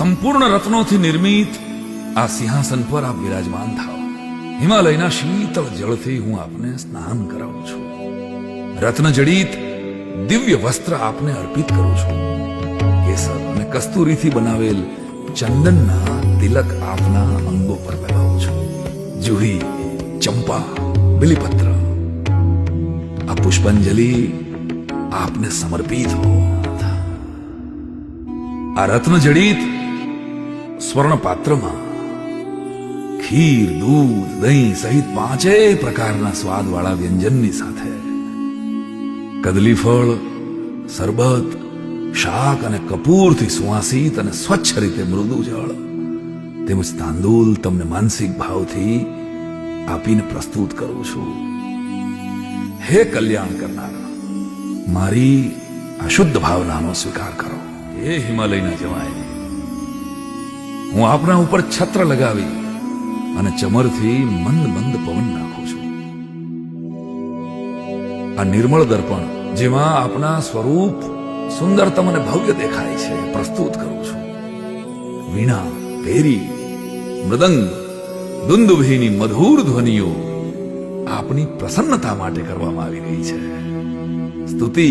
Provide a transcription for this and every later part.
સંપૂર્ણ રત્નોથી નિર્મિત આ સિંહાસન પર આપ વિરાજમાન થાઓ. હિમાલયના શીતળ જળથી હું આપને સ્નાન કરાવું છું. રત્ન જડિત દિવ્ય વસ્ત્ર આપને અર્પિત કરું છું. કેસર અને કસ્તુરીથી બનાવેલ ચંદનના તિલક આપના અંગો પર લગાવું છું. જુહી, ચંપા, બિલીપત્ર. આ પુષ્પાંજલિ આપને સમર્પિત હો આ રત્ન સ્વર્ણ પાત્રમાં ખીર, દૂધ, દહીં સહિત પાંચેય પ્રકારના સ્વાદવાળા વ્યંજનની સાથે. કદલી ફળ સરબત શાક અને કપૂરથી સુવાસિત અને સ્વચ્છ રીતે મૃદુ જળ. તેમજ તાંદુલ તમને માનસિક ભાવથી આપીને પ્રસ્તુત કરું છું. હે કલ્યાણ કરનાર, મારી આ શુદ્ધ ભાવનાનો સ્વીકાર કરો. હે હિમાલયના જવાય હું આપના ઉપર છત્ર લગાવી અને ચમરથી મંદ મંદ પવન નાખું છું. આ નિર્મળ દર્પણ, જેમાં આપના સ્વરૂપ સુંદરતમ અને ભવ્ય દેખાય છે, પ્રસ્તુત કરું છું. વીણા, ભેરી, મૃદંગ, દુંદુભીની મધુર ધ્વનિઓ આપની પ્રસન્નતા માટે કરવામાં આવી રહી છે. સ્તુતિ,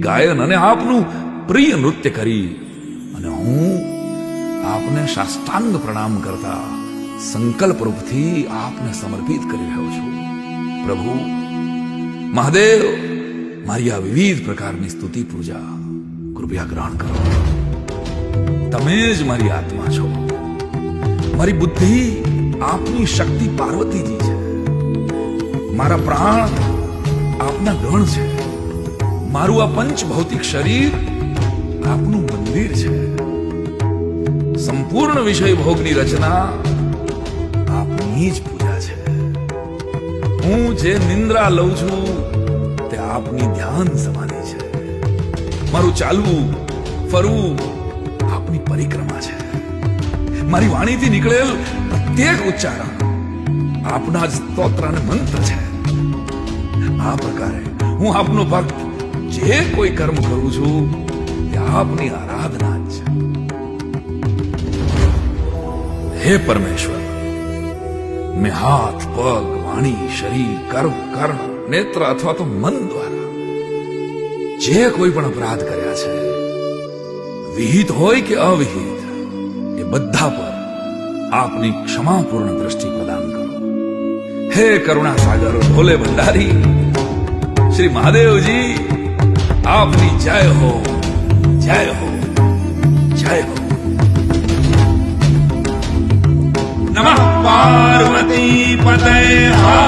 ગાયન અને આપનું પ્રિય નૃત્ય કરી અને હું આપને સાષ્ટાંગ પ્રણામ કરતા સંકલ્પ રૂપથી આપને સમર્પિત કરી રહ્યો છું. પ્રભુ, મહાદેવ, મારી આ વિવિધ પ્રકારની સ્તુતિ પૂજા કૃપયા ગ્રહણ કરો. તમે જ મારી આત્મા છો. મારી બુદ્ધિ આપની શક્તિ પાર્વતીજી છે. મારા પ્રાણ આપના ગણ છે. મારું આ પંચ ભૌતિક શરીર આપનું મંદિર છે. સંપૂર્ણ વિષય ભોગની રચના આપની જ પૂજા છે. હું જે નિંદ્રા લઉં છું, તે આપની ધ્યાન સમાધિ છે. મારું ચાલવું, ફરવું આપની પરિક્રમા છે. મારી વાણીથી નીકળેલ પ્રત્યેક ઉચ્ચારણ આપના જ સ્તોત્ર અને મંત્ર છે. આ પ્રકારે હું આપનો ભક્ત જે કોઈ કર્મ કરું છું, તે આપની આરાધના જ છે હે પરમેશ્વર મેં હાથ પગ વાણી શરીર કર્મ કર્ણ નેત્ર અથવા તો મન દ્વારા જે કોઈ પણ અપરાધ કર્યા છે વિહિત હોય કે અવિહિત એ બધા પર આપની ક્ષમાપૂર્ણ દ્રષ્ટિ પ્રદાન કરો હે કરુણા સાગર ભોલે ભંડારી શ્રી મહાદેવજી આપની જય હો જય હો જય હો They are.